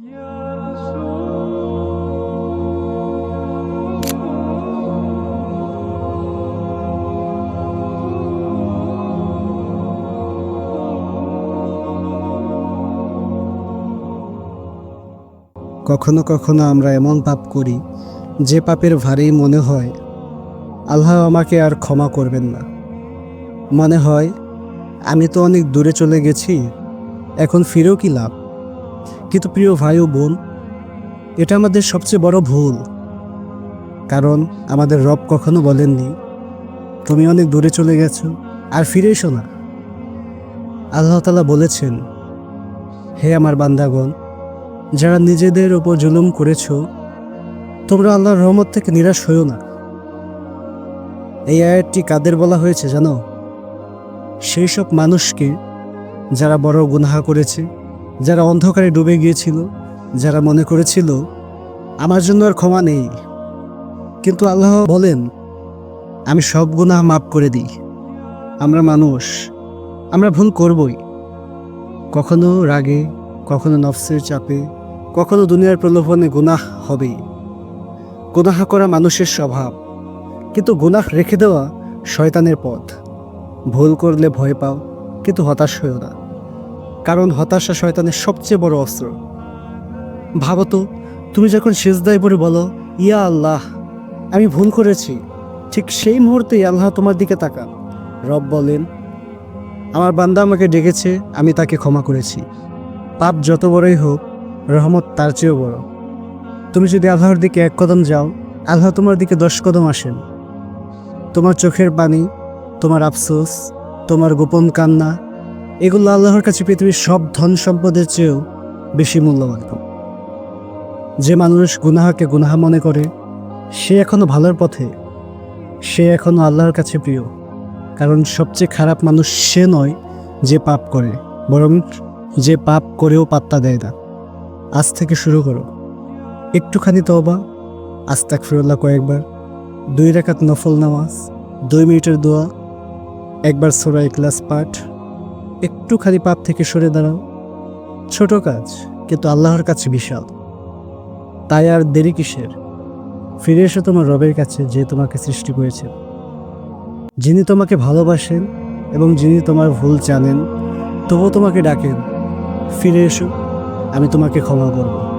কখনো কখনো আমরা এমন পাপ করি, যে পাপের ভারী মনে হয়, আল্লাহ আমাকে আর ক্ষমা করবেন না। মনে হয়, আমি তো অনেক দূরে চলে গেছি, এখন ফিরেও কি লাভ? কিন্তু প্রিয় ভাই ও বোন, এটা আমাদের সবচেয়ে বড় ভুল। কারণ আমাদের রব কখনো বলেননি, তুমি অনেক দূরে চলে গেছো আর ফিরে এসো না। আল্লাহ তালা বলেছেন, হে আমার বান্দাগণ, যারা নিজেদের ওপর জুলুম করেছ, তোমরা আল্লাহর রহমত থেকে নিরাশ হইও না। এই আয়াতটি কাদের বলা হয়েছে জানো? সেই সব মানুষকে যারা বড় গুনাহা করেছে যারা অন্ধকারে ডুবে গিয়েছিল, যারা মনে করেছিল, আমার জন্য আর ক্ষমা নেই। কিন্তু আল্লাহ বলেন, আমি সব গুনাহ মাফ করে দিই। আমরা মানুষ, আমরা ভুল করবই। কখনো রাগে, কখনো নফসের চাপে, কখনো দুনিয়ার প্রলোভনে গুনাহ হবেই। গুনাহ করা মানুষের স্বভাব, কিন্তু গুনাহ রেখে দেওয়া শয়তানের পথ। ভুল করলে ভয় পাও, কিন্তু হতাশ হয়েও না। কারণ হতাশা শয়তানের সবচেয়ে বড় অস্ত্র। ভাবো তো, তুমি যখন সেজদায় পড়ে বলো, ইয়া আল্লাহ, আমি ভুল করেছি, ঠিক সেই মুহূর্তেই আল্লাহ তোমার দিকে তাকান। রব বলেন, আমার বান্দা আমাকে ডেকেছে, আমি তাকে ক্ষমা করেছি। পাপ যত বড়ই হোক, রহমত তার চেয়েও বড়। তুমি যদি আল্লাহর দিকে এক কদম যাও, আল্লাহ তোমার দিকে দশ কদম আসেন। তোমার চোখের পানি, তোমার আফসোস, তোমার গোপন কান্না এগুলো আল্লাহর কাছে পৃথিবীর সব ধন সম্পদের চেয়েও বেশি মূল্যবান। যে মানুষ গুনাহাকে গুনাহা মনে করে, সে এখনও ভালোর পথে। সে এখনও আল্লাহর কাছে প্রিয়। কারণ সবচেয়ে খারাপ মানুষ সে নয় যে পাপ করে, বরং যে পাপ করেও পাত্তা দেয় না। আজ থেকে শুরু করো। একটুখানি তবা আস্তাক ফিরুল্লাহ কয়েকবার, দুই রেখাত নফল নামাজ, দুই মিনিটের দোয়া, একবার সোরা ক্লাস পাঠ একটুখানি পাপ থেকে সরে দাঁড়াও। ছোট কাজ, কিন্তু আল্লাহর কাছে বিশাল। তাই আর দেরি কিসের? ফিরে এসে তোমার রবের কাছে, যে তোমাকে সৃষ্টি করেছে যিনি তোমাকে ভালোবাসেন এবং যিনি তোমার ভুল জানেন, তবুও তোমাকে ডাকেন। ফিরে এসো, আমি তোমাকে ক্ষমা করব।